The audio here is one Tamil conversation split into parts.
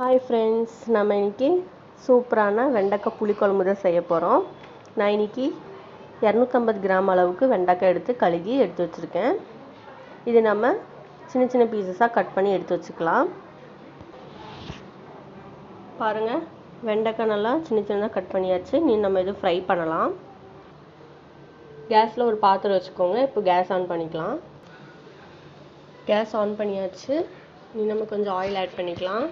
ஹாய் ஃப்ரெண்ட்ஸ் நம்ம இன்னைக்கு சூப்பரான வெண்டைக்காய் புளிக்குழம்பு தான் செய்ய போகிறோம் நான் இன்னைக்கு இரநூத்தம்பது கிராம் அளவுக்கு வெண்டைக்காய் எடுத்து கழுகி எடுத்து வச்சுருக்கேன். இது நம்ம சின்ன சின்ன பீசஸாக கட் பண்ணி எடுத்து வச்சுக்கலாம். பாருங்கள் வெண்டைக்காய் நல்லா சின்ன சின்னதாக கட் பண்ணியாச்சு. நீ நம்ம இது ஃப்ரை பண்ணலாம். கேஸில் ஒரு பாத்திரம் வச்சுக்கோங்க. இப்போ கேஸ் ஆன் பண்ணிக்கலாம். கேஸ் ஆன் பண்ணியாச்சு. நீ நம்ம கொஞ்சம் ஆயில் ஆட் பண்ணிக்கலாம்.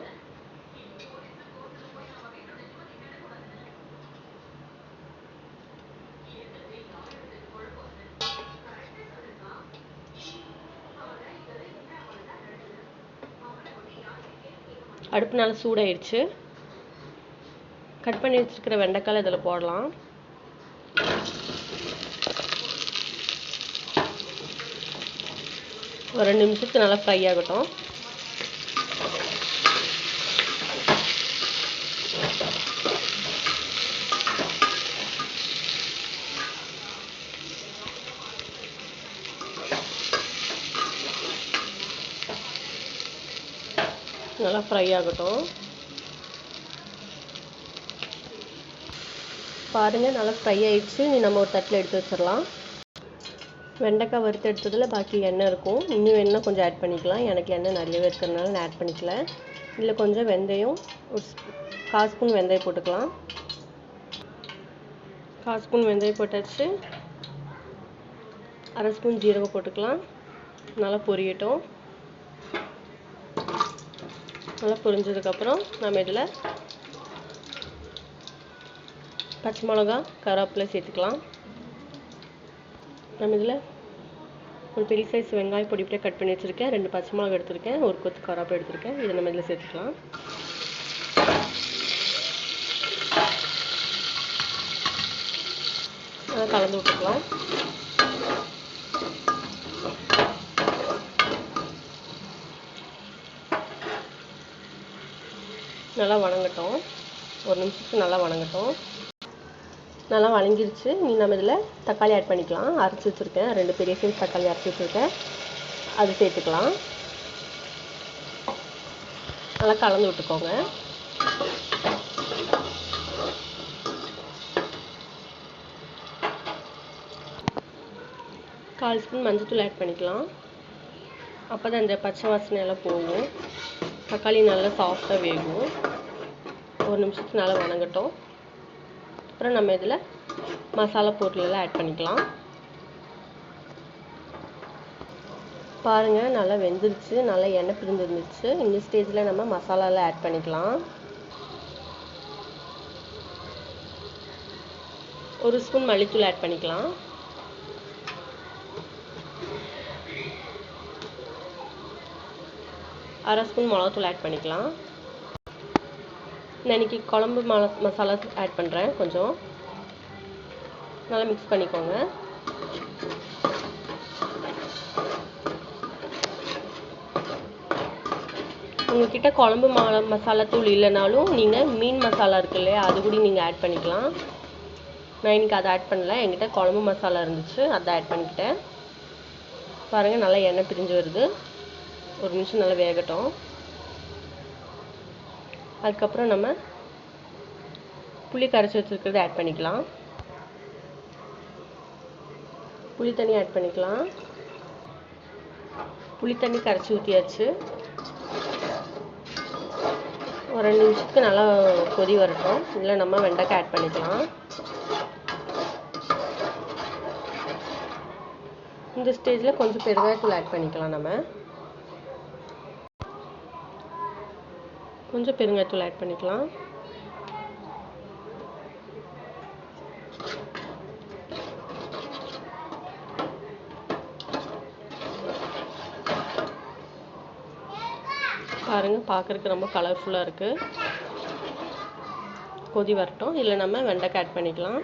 அடுப்பு நல்லா சூடாயிடுச்சு கட் பண்ணி வச்சிருக்கிற வெண்டைக்காய் இதில் போடலாம். ஒரு ரெண்டு நிமிஷத்துக்கு நல்லா ஃப்ரை ஆகட்டும். நல்லா ஃப்ரை ஆகட்டும். பாருங்கள் நல்லா ஃப்ரை ஆயிடுச்சு. நீ நம்ம ஒரு தட்டில் எடுத்து வச்சிடலாம். வெண்டைக்காய் வறுத்து எடுத்ததில் பாக்கி எண்ணெய் இருக்கும். இன்னும் வேணும்னா கொஞ்சம் ஆட் பண்ணிக்கலாம். எனக்கு எண்ணெய் நிறையவே இருக்கிறதுனால நான் ஆட் பண்ணிக்கல. இதில் கொஞ்சம் வெந்தயம் ஒரு கால் ஸ்பூன் வெந்தயம் போட்டுக்கலாம். கால் ஸ்பூன் வெந்தயம் போட்டாச்சு. அரை ஸ்பூன் ஜீரகம் போட்டுக்கலாம். நல்லா பொரியட்டும். நல்லா புரிஞ்சதுக்கப்புறம் நம்ம இதில் பச்சை மிளகா கருவேப்பிலை சேர்த்துக்கலாம். நம்ம இதில் ஒரு பெரிய சைஸ் வெங்காயம் பொடி பொடியாக கட் பண்ணி வச்சுருக்கேன். ரெண்டு பச்சை மிளகா எடுத்திருக்கேன். ஒரு கொத்து கருவேப்பிலை எடுத்திருக்கேன். இதை நம்ம இதில் சேர்த்துக்கலாம். கலந்து விட்டுக்கலாம். நல்லா வணங்கட்டும். ஒரு நிமிஷத்துக்கு நல்லா வணங்கட்டும். நல்லா வணங்கிருச்சு. நீ நம்ம இதில் தக்காளி ஆட் பண்ணிக்கலாம். அரைச்சி வச்சுருக்கேன். ரெண்டு பெரிய சைஸ் தக்காளி அரைச்சி வச்சுருக்கேன். அது சேர்த்துக்கலாம். நல்லா கலந்து விட்டுக்கோங்க. கால் ஸ்பூன் மஞ்சத்தூள் ஆட் பண்ணிக்கலாம். அப்போ தான் இந்த பச்சை வாசனை எல்லாம் போகும். தக்காளி நல்லா சாஃப்டாக வேகும். ஒரு நிமிஷத்துக்கு நல்லா வணங்கட்டும். அப்புறம் நம்ம இதில் மசாலா பொருளெல்லாம் ஆட் பண்ணிக்கலாம். பாருங்கள் நல்லா வெந்துருச்சு. நல்லா எண்ணெய் பிரிஞ்சிருந்துச்சு. இந்த ஸ்டேஜில் நம்ம மசாலாலாம் ஆட் பண்ணிக்கலாம். ஒரு ஸ்பூன் மல்லித்தூள் ஆட் பண்ணிக்கலாம். அரை ஸ்பூன் மிளகாத்தூள் ஆட் பண்ணிக்கலாம். நான் இன்றைக்கி குழம்பு மல மசாலா ஆட் பண்ணுறேன் கொஞ்சம். நல்லா மிக்ஸ் பண்ணிக்கோங்க. உங்ககிட்ட குழம்பு மா மசாலா தூள் இல்லைனாலும் நீங்கள் மீன் மசாலா இருக்கு இல்லையா அது கூட நீங்கள் ஆட் பண்ணிக்கலாம். நான் இன்றைக்கி அதை ஆட் பண்ணல என்கிட்ட குழம்பு மசாலா இருந்துச்சு அதை ஆட் பண்ணிக்கிட்டேன். பாருங்கள் நல்லா எண்ணெய் பிரிஞ்சு வருது. ஒரு நிமிஷம் நல்லா வேகட்டும். அதுக்கப்புறம் நம்ம புளி கரைச்சி வச்சுருக்கிறத ஆட் பண்ணிக்கலாம். புளி தண்ணி ஆட் பண்ணிக்கலாம். புளி தண்ணி கரைச்சி ஊற்றியாச்சு ஒரு ரெண்டு நிமிஷத்துக்கு நல்லா கொதி வரட்டும். இல்லை நம்ம வெண்டைக்காய் ஆட் பண்ணிக்கலாம். இந்த ஸ்டேஜில் கொஞ்சம் பெருங்காயத்தூள் ஆட் பண்ணிக்கலாம் நம்ம. கொஞ்சம் பெருங்காயத்தூள் ஆட் பண்ணிக்கலாம். பாருங்கள் பார்க்குறதுக்கு ரொம்ப கலர்ஃபுல்லாக இருக்குது கொதி வரட்டும். இல்லை நம்ம வெண்டைக்காய் ஆட் பண்ணிக்கலாம்.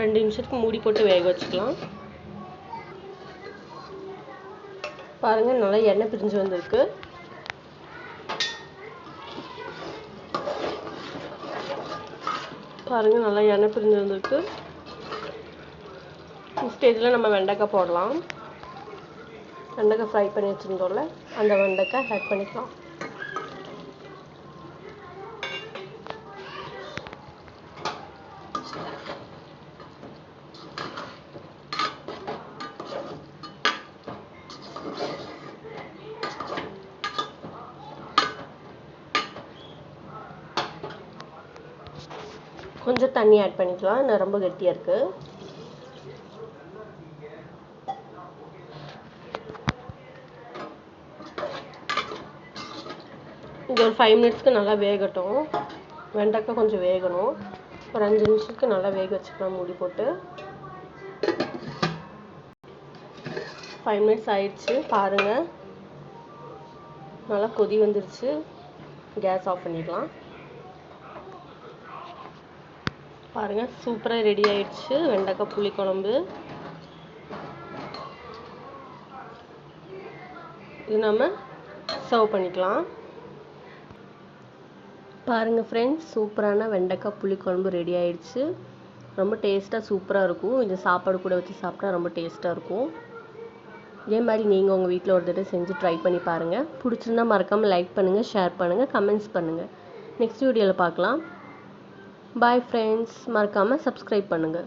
ரெண்டு நிமிஷத்துக்கு மூடி போட்டு வேக வச்சுக்கலாம். பாருங்கள் நல்லா எண்ணெய் பிரிஞ்சு வந்திருக்கு. பாருங்கள் நல்லா எண்ணெய் பிரிஞ்சு வந்திருக்கு. ஸ்டேஜில் நம்ம வெண்டைக்காய் போடலாம். வெண்டைக்காய் ஃப்ரை பண்ணி வச்சுருந்தோம்ல அந்த வெண்டைக்காய் ஆட் பண்ணிக்கலாம். கொஞ்சம் தண்ணி ஆட் பண்ணிக்கலாம். இன்னும் ரொம்ப கெட்டியாக இருக்குது இது ஒரு ஃபைவ் மினிட்ஸ்க்கு நல்லா வேகட்டும். வெண்டைக்காய் கொஞ்சம் வேகணும். ஒரு அஞ்சு நிமிஷத்துக்கு நல்லா வேக வச்சுக்கலாம் மூடி போட்டு. ஃபைவ் மினிட்ஸ் ஆயிடுச்சு. பாருங்கள் நல்லா கொதி வந்துருச்சு. கேஸ் ஆஃப் பண்ணிடலாம். பாருங்கள் சூப்பராக ரெடி ஆயிடுச்சு. வெண்டைக்காய் புளிக்குழம்பு. இது நம்ம சர்வ் பண்ணிக்கலாம். பாருங்கள் ஃப்ரெண்ட்ஸ் சூப்பரான வெண்டைக்காய் புளிக்குழம்பு ரெடி ஆயிடுச்சு. ரொம்ப டேஸ்ட்டாக சூப்பராக இருக்கும். இது சாப்பாடு கூட வச்சு சாப்பிட்டா ரொம்ப டேஸ்ட்டாக இருக்கும். இதே மாதிரி நீங்கள் உங்கள் வீட்டில் ஒரு தடவை செஞ்சு ட்ரை பண்ணி பாருங்கள் பிடிச்சிருந்தா மறக்காமல் லைக் பண்ணுங்கள் ஷேர் பண்ணுங்கள் கமெண்ட்ஸ் பண்ணுங்கள் நெக்ஸ்ட் வீடியோவில் பார்க்கலாம் பாய் ஃப்ரெண்ட்ஸ் மறக்காமல் சப்ஸ்கிரைப் பண்ணுங்கள்